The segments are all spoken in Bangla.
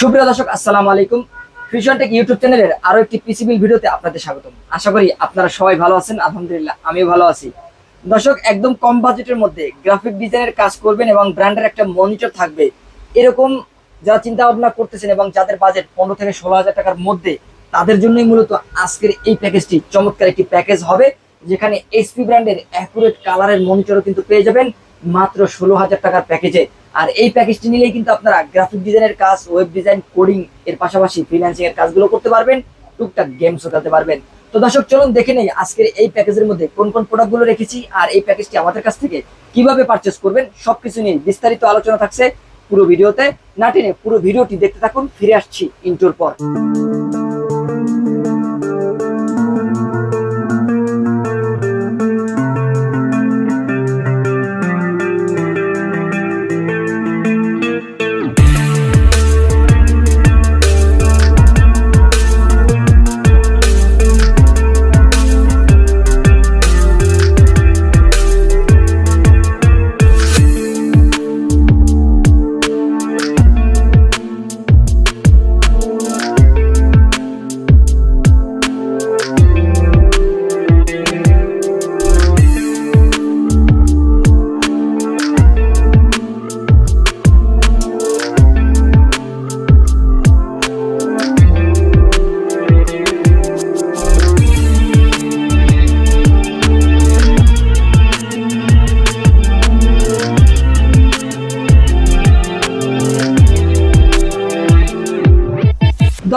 সুপ্রিয় দর্শক, আসসালামু আলাইকুম। ফিশন টেক ইউটিউব চ্যানেলের আরও একটি পিসিবিল ভিডিওতে আপনাদের স্বাগতম। আশা করি আপনারা সবাই ভালো আছেন, আলহামদুলিল্লাহ আমিও ভালো আছি। দর্শক, একদম কম বাজেটের মধ্যে গ্রাফিক ডিজাইনের কাজ করবেন এবং ব্র্যান্ডের একটা মনিটর থাকবে। এরকম যারা চিন্তা ভাবনা করতেছেন এবং যাদের বাজেট পনেরো থেকে ষোলো হাজার টাকার মধ্যে, তাদের জন্যই মূলত আজকের এই প্যাকেজটি চমৎকার একটি প্যাকেজ হবে, যেখানে এইচপি ব্র্যান্ডের অ্যাকুরেট কালারের মনিটরও কিন্তু পেয়ে যাবেন মাত্র ষোলো হাজার টাকার প্যাকেজে আর এই প্যাকেজটি নিলেই কিন্তু আপনারা গ্রাফিক ডিজাইনের কাজ ওয়েব ডিজাইন কোডিং এর পাশাপাশি ফ্রিল্যান্সিং এর কাজগুলো করতে পারবেন, টুকটাক গেমসও খেলতে পারবেন। তো দর্শক, চলুন দেখে নেই আজকের এই প্যাকেজের মধ্যে কোন কোন প্রোডাক্টগুলো রেখেছি আর এই প্যাকেজটি আমাদের কাছ থেকে কীভাবে পারচেস করবেন, সবকিছু নিয়ে বিস্তারিত আলোচনা থাকছে পুরো ভিডিওতে। না টেনে পুরো ভিডিওটি দেখতে থাকুন, ফিরে আসছি ইন্টোর পর।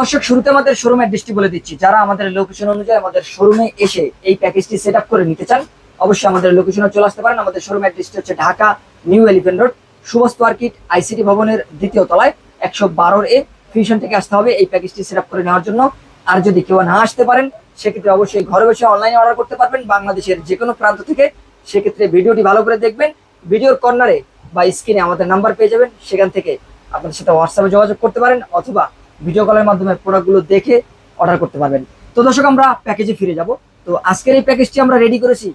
দর্শক, শুরুতে আমাদের শোরুমের দৃষ্টি বলে দিচ্ছি। যারা আমাদের লোকেশন অনুযায়ী আমাদের শোরুমে এসে এই প্যাকেজটি সেট করে নিতে চান, অবশ্যই আমাদের লোকেশনে চলে আসতে পারেন। আমাদের শোরুমের দৃষ্টি হচ্ছে Dhaka new elephant road Subhash market ICT ভবনের দ্বিতীয় তলায়, একশো বারোর এ ফিউশন থেকে আসতে হবে এই প্যাকেজটি সেট করে নেওয়ার জন্য। আর যদি কেউ না আসতে পারেন, সেক্ষেত্রে অবশ্যই ঘরে বসে অনলাইনে অর্ডার করতে পারবেন। বাংলাদেশের যে কোনো প্রান্ত থেকে সেক্ষেত্রে ভিডিওটি ভালো করে দেখবেন। ভিডিওর কর্নারে বা স্ক্রিনে আমাদের নাম্বার পেয়ে যাবেন। সেখান থেকে আপনাদের সাথে হোয়াটসঅ্যাপে যোগাযোগ করতে পারেন অথবা ভিডিও কলের মাধ্যমে প্রোডাক্টগুলো দেখে অর্ডার করতে পারবেন। তো দর্শক, আমরা প্যাকেজে ফিরে যাব। তো আজকের এই প্যাকেজটি আমরা রেডি করেছি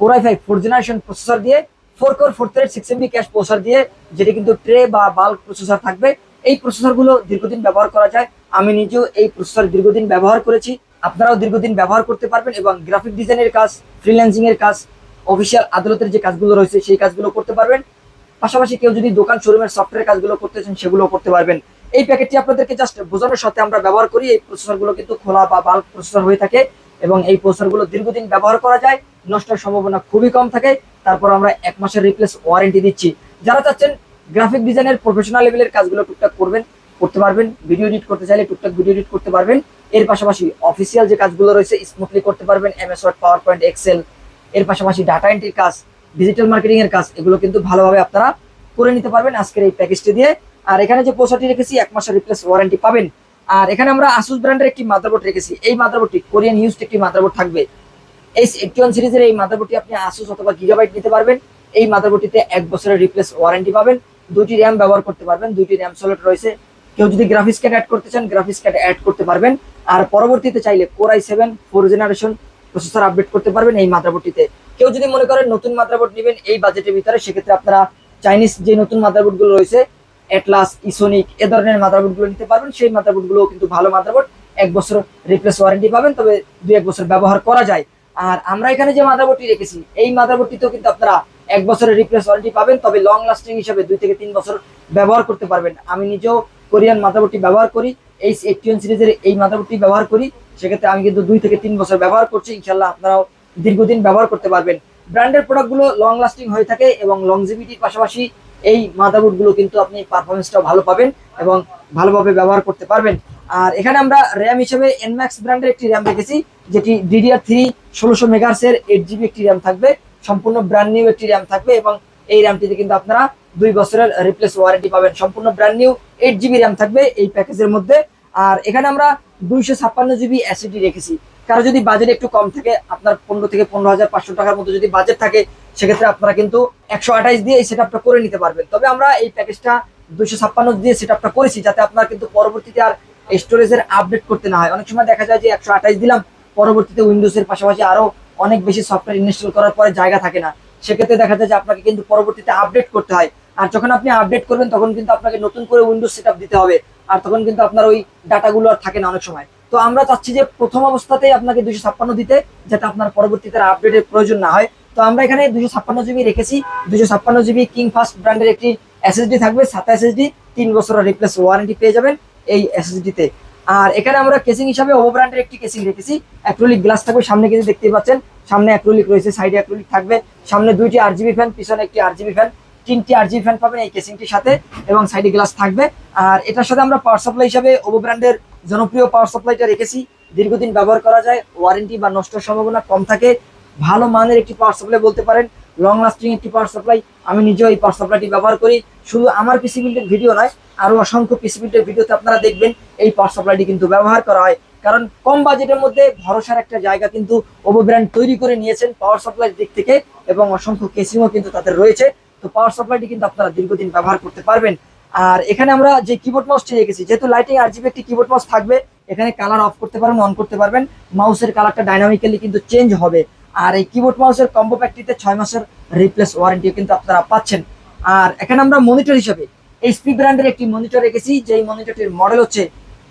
core i five four generation processor দিয়ে four core four thread six MB cache processor দিয়ে, যেটি কিন্তু ট্রে বা বাল্ক প্রসেসর থাকবে। এই প্রসেসরগুলো দীর্ঘদিন ব্যবহার করা যায়। আমি নিজেও এই প্রসেসর দীর্ঘদিন ব্যবহার করেছি। আপনারাও দীর্ঘদিন ব্যবহার করতে পারবেন এবং গ্রাফিক ডিজাইনের কাজ ফ্রিল্যান্সিং এর কাজ অফিসিয়াল আদালতের যে কাজগুলো রয়েছে, সেই কাজগুলো করতে পারবেন। পাশাপাশি কেউ যদি দোকান শোরুমের সফটওয়্যার কাজগুলো করতে চান সেগুলো করতে পারবেন। এই প্যাকেটটি আপনাদেরকে জাস্ট বোঝানোর সাথে আমরা ব্যবহার করি। এই প্রসেসরগুলো কিন্তু খোলা বা বাল্ক প্রসেসর হয়ে থাকে এবং এই প্রসেসরগুলো দীর্ঘদিন ব্যবহার করা যায়। নষ্টের সম্ভাবনা খুবই কম থাকে। তারপর আমরা এক মাসের রিপ্লেস ওয়ারেন্টি দিচ্ছি। যারা চাচ্ছেন গ্রাফিক ডিজাইনের প্রফেশনাল লেভেলের কাজগুলো টুকটাক করবেন, করতে পারবেন। ভিডিও এডিট করতে চাইলে টুকটাক ভিডিও এডিট করতে পারবেন। এর পাশাপাশি অফিসিয়াল যে কাজগুলো রয়েছে স্মুথলি করতে পারবেন। MS Word PowerPoint Excel এর পাশাপাশি ডাটা এন্ট্রির কাজ ডিজিটাল মার্কেটিং এর কাজ, এগুলো কিন্তু ভালোভাবে আপনারা করে নিতে পারবেন আজকের এই প্যাকেজটি দিয়ে। আর এখানে যে পোষাটি রেখেছি, এক মাসের রিপ্লেস ওয়ারেন্টি পাবেন। আর এখানে আমরা আসুস ব্র্যান্ডের একটি মাদারবোর্ড রেখেছি। এই মাদারবোর্ডটি কোরিয়ান ইউজড একটি মাদারবোর্ড থাকবে। এই এইটটি ওয়ান সিরিজের এই মাদারবোর্ডটি আপনি আসুস অথবা গিগাবাইট নিতে পারবেন। এই মাদারবোর্ডটিতে এক বছরের রিপ্লেস ওয়ারেন্টি পাবেন। দুইটি র্যাম ব্যবহার করতে পারবেন। দুইটি র্যাম সলেট রয়েছে। কেউ যদি গ্রাফিক্স কার্ড অ্যাড করতে চান গ্রাফিক্স কার্ড অ্যাড করতে পারবেন। আর পরবর্তীতে চাইলে core i seven four generation processor update করতে পারবেন এই মাদারবোর্ডটিতে কেউ যদি মনে করেন নতুন মাদারবোর্ড নেবেন, এই বাজেটের ভিতরে, সেক্ষেত্রে আপনারা চাইনিজ যে নতুন মাদারবোর্ডগুলো রয়েছে অ্যাটলাস ইসোনিক এ ধরনের মাদারবোর্ডগুলো নিতে পারবেন। সেই মাদারবোর্ডগুলো কিন্তু ভালো মাদারবোর্ড এক বছর রিপ্লেস ওয়ারেন্টি পাবেন, তবে দুই এক বছর ব্যবহার করা যায়। আর আমরা এখানে যে মাদারবোর্ডটি রেখেছি, এই মাদারবোর্ডটিতেও কিন্তু আপনারা এক বছরের রিপ্লেস ওয়ারেন্টি পাবেন, তবে লং লাস্টিং হিসাবে দুই থেকে তিন বছর ব্যবহার করতে পারবেন। আমি নিজেও কোরিয়ান মাদারবোর্ডটি ব্যবহার করি, এই এইটিন সিরিজের এই মাদারবোর্ডটি ব্যবহার করি। সেক্ষেত্রে আমি কিন্তু দুই থেকে তিন বছর ব্যবহার করছি ইনশাল্লাহ আপনারাও দীর্ঘদিন ব্যবহার করতে পারবেন। ব্র্যান্ডের প্রোডাক্টগুলো লং লাস্টিং হয়ে থাকে এবং লংজিভিটির পাশাপাশি এই মাদারবোর্ডগুলো কিন্তু আপনি পারফরমেন্সটাও ভালো পাবেন এবং ভালোভাবে ব্যবহার করতে পারবেন। আর এখানে আমরা র্যাম হিসেবে এনম্যাক্স ব্র্যান্ডের একটি র্যাম রেখেছি, যেটি ডিডিআর থ্রি ষোলোশো মেগার্সের এইট জিবি একটি র্যাম থাকবে, সম্পূর্ণ ব্র্যান্ড নিউ একটি র্যাম থাকবে এবং এই র্যামটিতে কিন্তু আপনারা দুই বছরের রিপ্লেস ওয়ারেন্টি পাবেন। সম্পূর্ণ brand new eight GB RAM থাকবে এই প্যাকেজের মধ্যে। আর এখানে আমরা দুইশো ছাপ্পান্ন জিবি অ্যাসিডি রেখেছি। কারও যদি বাজেট একটু কম থাকে, আপনার পনেরো থেকে পনেরো হাজার পাঁচশো টাকার মতো যদি বাজেট থাকে, সেক্ষেত্রে আপনারা কিন্তু একশো আঠাইশ দিয়ে এই সেট করে নিতে পারবেন। তবে আমরা এই প্যাকেজটা দুইশো ছাপ্পান্ন দিয়ে সেট করেছি যাতে আপনার কিন্তু পরবর্তীতে আর স্টোরেজের আপডেট করতে না হয়। অনেক সময় দেখা যায় যে একশো আঠাইশ দিলাম, পরবর্তীতে উইন্ডোজের পাশাপাশি আরও অনেক বেশি সফটওয়্যার ইনস্টল করার পরে জায়গা থাকে না। সেক্ষেত্রে দেখা যায় যে আপনাকে কিন্তু পরবর্তীতে আপডেট করতে হয়। আর যখন আপনি আপডেট করবেন, তখন কিন্তু আপনাকে নতুন করে উইন্ডোজ সেট দিতে হবে। আর তখন কিন্তু আপনার ওই ডাটাগুলো আর থাকে না অনেক সময়। তো আমরা চাচ্ছি যে প্রথম অবস্থাতেই আপনাকে দুশো ছাপ্পান্ন দিতে, যাতে আপনার পরবর্তীতে আপডেটের প্রয়োজন না হয়। তো আমরা এখানে দুশো ছাপ্পান্ন জিবি রেখেছি। দুশো ছাপ্পান্ন জিবি কিং ফাস্ট ব্র্যান্ডের একটি এসএসডি থাকবে, সাতা এসএসডি তিন বছরের রিপ্লেস ওয়ারেন্টি পেয়ে যাবেন এই এসএসডি তে আর এখানে আমরা কেসিং হিসাবে ওভো ব্র্যান্ডের একটি কেসিং রেখেছি। অ্যাক্রোলিক গ্লাস থাকবে, সামনে কিন্তু দেখতেই পাচ্ছেন। সামনে অ্যাক্রোলিক রয়েছে সাইডে অ্যাক্রোলিক থাকবে। সামনে দুইটি আর জিবি ফ্যান পিছনে একটি আর জিবি ফ্যান তিনটি আর জিবি ফ্যান পাবেন এই কেসিংটির সাথে এবং সাইডে গ্লাস থাকবে। আর এটার সাথে আমরা পাওয়ার সাপ্লাই হিসাবে ওভো ব্র্যান্ডের জনপ্রিয় পাওয়ার সাপ্লাইটা রেখেছি। দীর্ঘদিন ব্যবহার করা যায় ওয়ারেন্টি বা নষ্টের সম্ভাবনা কম থাকে। ভালো মানের একটি পাওয়ার সাপ্লাই বলতে পারেন লং লাস্টিং একটি পাওয়ার সাপ্লাই আমি নিজেও এই পাওয়ার সাপ্লাইটি ব্যবহার করি। শুধু আমার পিসি বিল্ডের ভিডিও নয়, আরও অসংখ্য পিসি বিল্ডের ভিডিওতে আপনারা দেখবেন, এই পাওয়ার সাপ্লাইটি কিন্তু ব্যবহার করা হয়। কারণ কম বাজেটের মধ্যে ভরসার একটা জায়গা কিন্তু ওভো ব্র্যান্ড তৈরি করে নিয়েছেন পাওয়ার সাপ্লাইয়ের দিক থেকে এবং অসংখ্য কেসিংও কিন্তু তাদের রয়েছে। তো পাওয়ার সাপ্লাইটি কিন্তু আপনারা দীর্ঘদিন ব্যবহার করতে পারবেন। আর এখানে আমরা যে কিবোর্ড মাউসটি রেখেছি, যেহেতু লাইটিং আর জিবি একটি কিবোর্ড মাউস থাকবে, এখানে কালার অফ করতে পারবেন অন করতে পারবেন। মাউসের কালারটা ডাইনামিক্যালি কিন্তু চেঞ্জ হবে। আর এই কিবোর্ড মাউসের কম্বো প্যাকটিতে ছয় মাসের রিপ্লেস ওয়ারেন্টি কিন্তু আপনারা পাচ্ছেন। আর এখানে আমরা মনিটর হিসাবে এইচপি ব্র্যান্ডের একটি মনিটর রেখেছি, যেই মনিটরটির মডেল হচ্ছে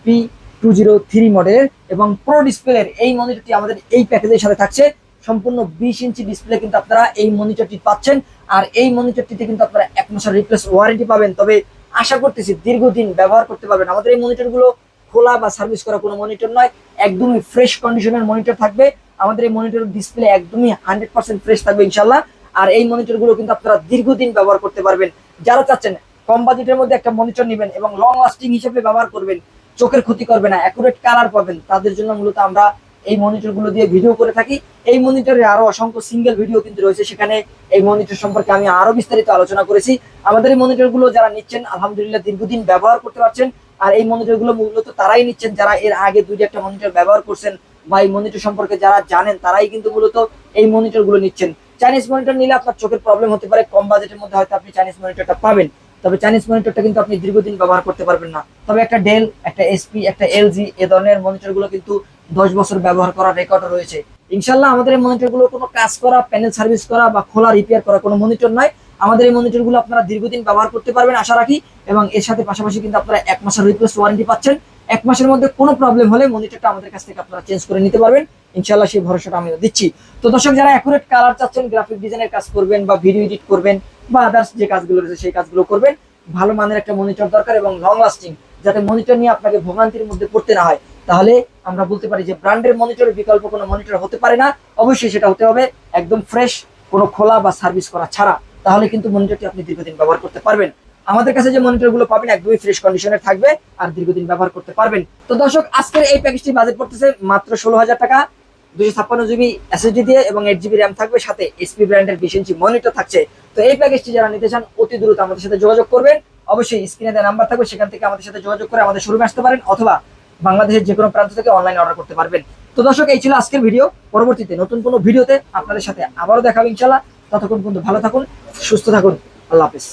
পি টু জিরো থ্রি মডেলের এবং প্রো ডিসপ্লের এই মনিটরটি আমাদের এই প্যাকেজের সাথে থাকছে। সম্পূর্ণ বিশ ইঞ্চি ডিসপ্লে কিন্তু আপনারা এই মনিটরটি পাচ্ছেন। আর এই মনিটরটিতে কিন্তু আপনারা এক মাসের রিপ্লেস ওয়ারেন্টি পাবেন। তবে আশা করতেছি দীর্ঘদিন ব্যবহার করতে পারবেন। আমাদের এই মনিটরগুলো খোলা বা সার্ভিস করা কোনো মনিটর নয়, একদমই ফ্রেশ কন্ডিশনের মনিটর থাকবে। আমাদের এই মনিটর ডিসপ্লে একদমই হান্ড্রেড পার্সেন্ট ফ্রেশ থাকবে ইনশাল্লাহ আর এই মনিটরগুলো কিন্তু আপনারা দীর্ঘদিন ব্যবহার করতে পারবেন। যারা চাচ্ছেন কম বাজেটের মধ্যে একটা মনিটর নেবেন এবং লং লাস্টিং হিসেবে ব্যবহার করবেন, চোখের ক্ষতি করবে না অ্যাকুরেট কালার পাবেন, তাদের জন্য মূলত আমরা এই মনিটরগুলো দিয়ে ভিডিও করে থাকি। এই মনিটরে আরও অসংখ্য সিঙ্গেল ভিডিও কিন্তু রয়েছে। সেখানে এই মনিটর সম্পর্কে আমি আরও বিস্তারিত আলোচনা করেছি। আমাদের এই মনিটরগুলো যারা নিচ্ছেন, আলহামদুলিল্লাহ দীর্ঘদিন ব্যবহার করতে পারছেন। আর এই মনিটরগুলো মূলত তারাই নিচ্ছেন যারা এর আগে দুই একটা মনিটর ব্যবহার করছেন বা এই মনিটর সম্পর্কে যারা জানেন, তারাই কিন্তু মূলত এই মনিটরগুলো নিচ্ছেন। চাইনিজ মনিটর নিলে আপনার চোখের প্রবলেম হতে পারে। কম বাজেটের মধ্যে হয়তো আপনি চাইনিজ মনিটরটা পাবেন। তবে চাইনিজ মনিটরটা কিন্তু আপনি দীর্ঘদিন ব্যবহার করতে পারবেন না। তবে একটা ডেল একটা এসপি একটা এলজি এ ধরনের মনিটরগুলো কিন্তু দশ বছর ব্যবহার করার রেকর্ডও রয়েছে। ইনশাল্লাহ আমাদের এই মনিটরগুলো কোনো কাজ করা প্যানেল সার্ভিস করা বা খোলা রিপেয়ার করা কোনো মনিটর নয়। আমাদের এই মনিটরগুলো আপনারা দীর্ঘদিন ব্যবহার করতে পারবেন, আশা রাখি, এবং এর সাথে পাশাপাশি কিন্তু আপনারা এক মাসের রিপ্লেস ওয়ারেন্টি পাচ্ছেন। এক মাসের মধ্যে কোনো প্রবলেম হলে মনিটরটা আমাদের কাছ থেকে আপনারা চেঞ্জ করে নিতে পারবেন। ইনশাল্লাহ সেই ভরসাটা আমি দিচ্ছি। তো দর্শক, যারা অ্যাকুরেট কালার চাচ্ছেন গ্রাফিক ডিজাইনের কাজ করবেন বা ভিডিও এডিট করবেন বা আদার্স যে কাজগুলো রয়েছে সেই কাজগুলো করবেন, ভালো মানের একটা মনিটর দরকার এবং লং লাস্টিং যাতে মনিটর নিয়ে আপনাকে ভোগান্তির মধ্যে পড়তে না হয়। তাহলে আমরা বলতে পারি যে ব্র্যান্ডের মনিটরের বিকল্প কোনো মনিটর হতে পারে না। অবশ্যই সেটা হতে হবে একদম ফ্রেশ কোনো খোলা বা সার্ভিস করা ছাড়া। তাহলে কিন্তু মনিটরটি আপনি দীর্ঘদিন ব্যবহার করতে পারবেন। আমাদের কাছে যে মনিটরগুলো পাবেন একদমই ফ্রেশ কন্ডিশনের থাকবে আর দীর্ঘদিন ব্যবহার করতে পারবেন। তো দর্শক, আজকের এই প্যাকেজটি বাজেট পড়তেছে মাত্র ষোলো হাজার টাকা। দুশো ছাপ্পান্ন জিবি এসএসডি দিয়ে এবং এইট জিবি র্যাম থাকবে। সাথে এসপি ব্র্যান্ডের বিশ ইঞ্চি মনিটর থাকছে। তো এই প্যাকেজটি যারা নিতে চান, অতি দ্রুত আমাদের সাথে যোগাযোগ করবেন। অবশ্যই স্ক্রিনে দেওয়া নাম্বার থাকবে। সেখান থেকে আমাদের সাথে যোগাযোগ করে আমাদের শোরুমে আসতে পারেন অথবা বাংলাদেশের যে কোনো প্রান্ত থেকে অনলাইনে অর্ডার করতে পারবেন। তো দর্শক, এই ছিল আজকের ভিডিও পরবর্তীতে নতুন কোনো ভিডিওতে আপনাদের সাথে আবারও দেখাবো ইনশাল্লাহ ততক্ষণ কিন্তু ভালো থাকুন, সুস্থ থাকুন। আল্লাহ হাফিজ।